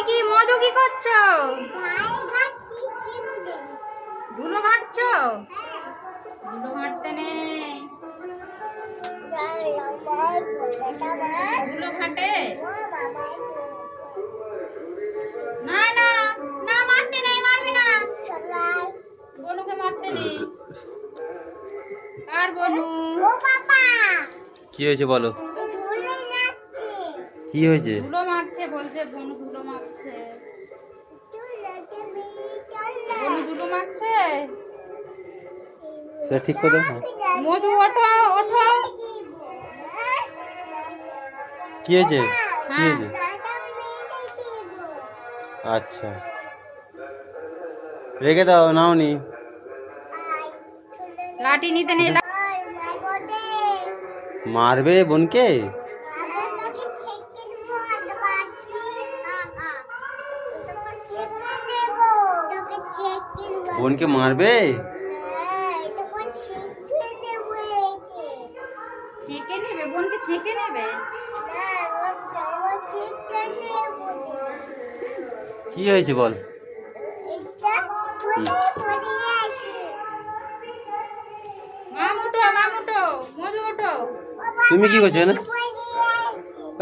কি মধু কি করছ ধুলো ঘাটছো? ধুলো ঘাটতে নেই ধুলো ঘাটে? না না না মারতে নেই মারবি না। বনুকে মারতে নেই কার বনু? কি হয়েছে বলো? কি হয়েছে? বলছে বনু ধুলো মাখছে। বনু ধুলো মাখছে? সেটা ঠিক করে দাও হ্যাঁ। মধু ওঠো ওঠো। কি হয়েছে? কি হ্যাঁ। হয়েছে? আচ্ছা। রেখে দাও নাওনি। লাঠি নিতে নেই মারবে বোনকে? বোনকে মারবে? ছেঁকে নেবে বোনকে ছেঁকে নেবে? কি হয়েছে বল? তুমি কি করছ না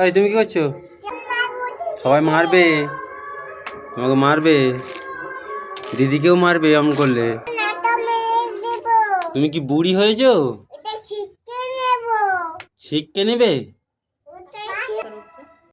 এই তুমি কি করছ? সবাই মারবে। তোমাকে মারবে। দিদিকেও মারবে এমন করলে। তুমি কি বুড়ি হয়েছো? শিখকে নেবে?